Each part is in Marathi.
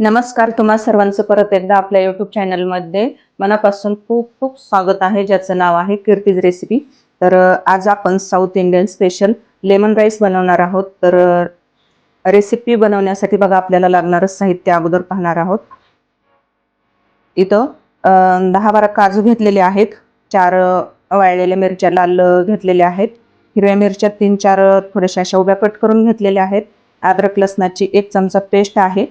नमस्कार तुम्हा सर्वांचं परत एकदा आपल्या युट्यूब चॅनलमध्ये मनापासून खूप खूप स्वागत आहे ज्याचं नाव आहे कीर्तीज रेसिपी तर आज आपण south Indian special lemon rice बनवणार आहोत. तर रेसिपी बनवण्यासाठी बघा आपल्याला लागणारं साहित्य अगोदर पाहणार आहोत. इथं दहा बारा काजू घेतलेले आहेत. चार वाळलेल्या मिरच्या लाल घेतलेल्या आहेत. हिरव्या मिरच्या तीन चार थोड्याशा अशा उभ्या कट करून घेतलेल्या आहेत. अद्रक लसणाची एक चमचा पेस्ट आहे.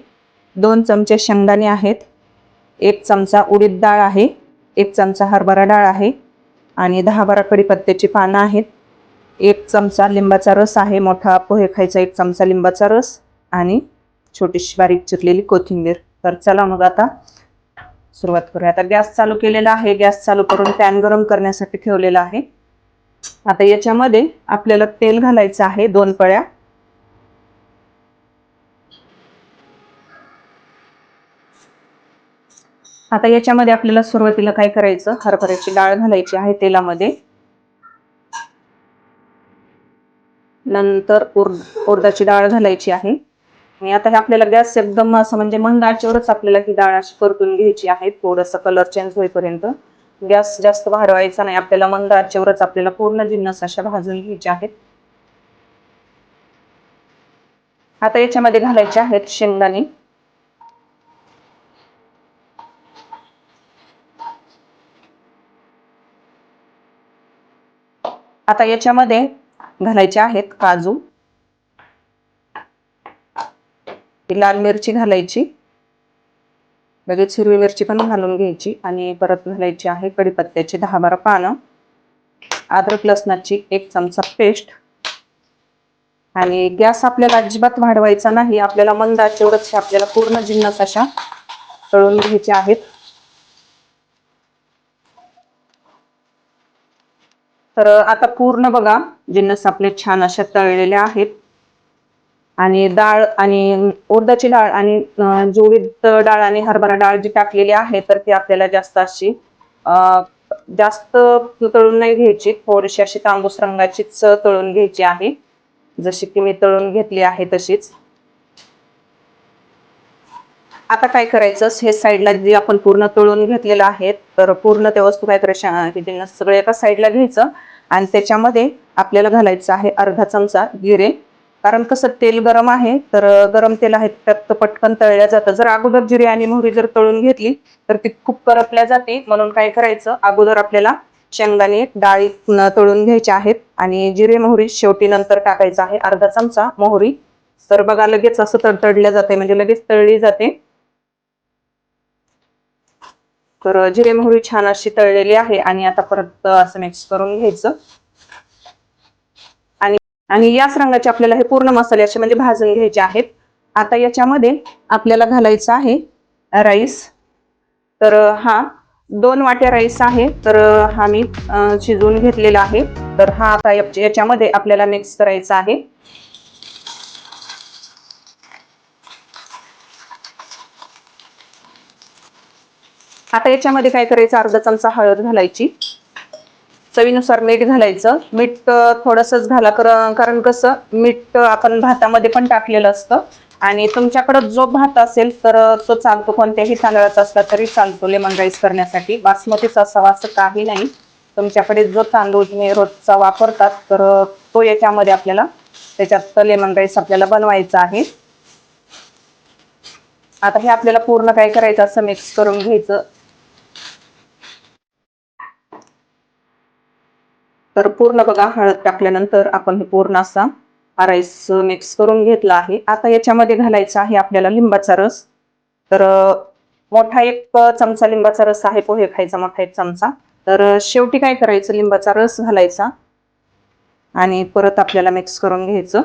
दोन चमचे शेंगदाणे आहेत. एक चमचा उडीद डाळ आहे. एक चमचा हरभरा डाळ आहे. आणि दहा बारा कढीपत्त्याची पानं आहेत. एक चमचा लिंबाचा रस आहे. मोठा पोहे खायचा एक चमचा लिंबाचा रस आणि छोटीशी बारीक चिरलेली कोथिंबीर. तर चला मग आता सुरुवात करूया. आता गॅस चालू केलेला आहे. गॅस चालू करून पॅन गरम करण्यासाठी ठेवलेला आहे. आता याच्यामध्ये आपल्याला तेल घालायचं आहे. दोन पळ्या. आता याच्यामध्ये आपल्याला सुरुवातीला काय करायचं? हरभऱ्याची डाळ घालायची आहे तेलामध्ये. नंतर उर्द डाळ घालायची आहे. आणि आता हे आपल्याला गॅस एकदम असं म्हणजे मंद आचेवरच आपल्याला ही डाळ अशी परतून घ्यायची आहे. थोडंसं कलर चेंज होईपर्यंत. गॅस जास्त वाढवायचा नाही. आपल्याला मंद आचेवरच आपल्याला पूर्ण जिन्नस अशा भाजून घ्यायच्या आहेत. आता याच्यामध्ये घालायचे आहेत शेंगदाणे. आता याच्यामध्ये घालायचे आहेत काजू. लाल मिरची घालायची. लगेच हिरवी मिरची पण घालून घ्यायची आणि परत घालायची आहे कढीपत्त्याची दहा बारा पानं. अद्रक लसणाची एक चमचा पेस्ट. आणि गॅस आपल्याला अजिबात वाढवायचा नाही आपल्याला मंद आचेवरच आपल्याला पूर्ण जिन्नस अशा तळून घ्यायचे आहेत. तर आता पूर्ण बघा जिन्नस आपले छान अशा तळलेल्या आहेत. आणि डाळ आणि उडदाची डाळ आणि जोडीत डाळ आणि हरभरा डाळ जी टाकलेली आहे तर ती आपल्याला जास्त अशी जास्त तळून नाही घ्यायची. थोडीशी अशी तांबूस रंगाचीच तळून घ्यायची आहे. जशी की मी तळून घेतली आहे तशीच. आता काय करायचं? हे साईडला जे आपण पूर्ण तळून घेतलेलं आहे तर पूर्ण त्या वस्तू काय करायच्या सगळे एका साईडला घ्यायचं. आणि त्याच्यामध्ये आपल्याला घालायचं आहे अर्धा चमचा जिरे. कारण कसं तेल गरम आहे तर गरम तेल आहे त्यात पटकन तळल्या जातं. जर अगोदर जिरे आणि मोहरी जर तळून घेतली तर ती खूप करपल्या जाते. म्हणून काय करायचं अगोदर आपल्याला शेंगदाणे डाळी तळून घ्यायचे आहेत आणि जिरे मोहरी शेवटी नंतर टाकायचं आहे अर्धा चमचा मोहरी. तर बघा लगेच असं तडतडल्या जाते म्हणजे लगेच तळली जाते. तर जिरे मोहरी छान अशी तळलेली आहे आणि आता परत असं मिक्स करून घ्यायचं. आणि आणि याच रंगाचे आपल्याला हे पूर्ण मसाले असे म्हणजे भाजून घ्यायचे आहेत. आता याच्यामध्ये आपल्याला घालायचं आहे राईस. तर हा दोन वाट्या राईस आहे. तर हा मी शिजवून घेतलेला आहे. तर हा आता याच्यामध्ये आपल्याला मिक्स करायचा आहे. आता याच्यामध्ये काय करायचं? अर्धा चमचा हळद घालायची. चवीनुसार मीठ घालायचं. मीठ थोडंसंच घाला कर- कारण कसं? मीठ आपण भातामध्ये पण टाकलेलं असतं. आणि तुमच्याकडं जो भात असेल तर तो चालतो. कोणत्याही तांदळाचा असला तरी चालतो लेमन राईस करण्यासाठी. बासमतीचा असावा असं काही नाही. तुमच्याकडे जो तांदूळ तुम्ही रोजचा वापरतात तर तो याच्यामध्ये आपल्याला त्याच्यात लेमन राईस आपल्याला बनवायचा आहे. आता हे आपल्याला पूर्ण काय करायचं? असं मिक्स करून घ्यायचं. तर पूर्ण बघा हळद टाकल्यानंतर आपण हे पूर्ण असा हा राईस मिक्स करून घेतला आहे. आता याच्यामध्ये घालायचा आहे आपल्याला लिंबाचा रस. तर मोठा एक चमचा लिंबाचा रस आहे पोहे खायचा मोठा एक चमचा. तर शेवटी काय करायचं? लिंबाचा रस घालायचा. आणि परत आपल्याला मिक्स करून घ्यायचं.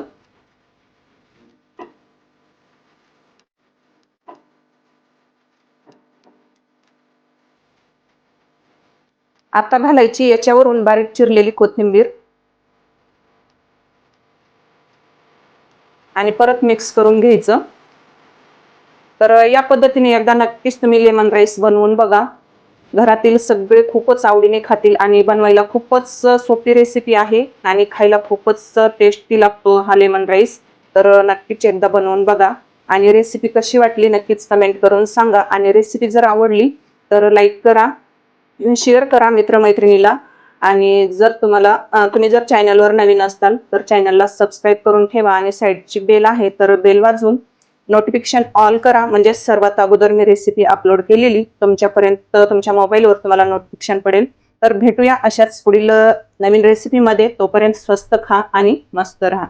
आता घालायची याच्यावरून बारीक चिरलेली कोथिंबीर. आणि परत मिक्स करून घ्यायचं. तर या पद्धतीने एकदा नक्कीच तुम्ही लेमन राईस बनवून बघा. घरातील सगळे खूपच आवडीने खातील आणि बनवायला खूपच सोपी रेसिपी आहे आणि खायला खूपच टेस्टी लागतो हा लेमन राईस तर नक्कीच एकदा बनवून बघा. आणि रेसिपी कशी वाटली नक्कीच कमेंट करून सांगा. आणि रेसिपी जर आवडली तर लाईक करा. शेअर करा मित्रमैत्रिणीला. आणि जर तुम्हाला तुम्ही जर चॅनलवर नवीन असताल तर चॅनलला सबस्क्राईब करून ठेवा. आणि साईडची बेल आहे तर बेल वाजवून नोटिफिकेशन ऑल करा. म्हणजे सर्वात अगोदर मी रेसिपी अपलोड केलेली तुमच्यापर्यंत तुमच्या मोबाईलवर तुम्हाला नोटिफिकेशन पडेल. तर भेटूया अशाच पुढील नवीन रेसिपीमध्ये तोपर्यंत स्वस्त खा आणि मस्त राहा.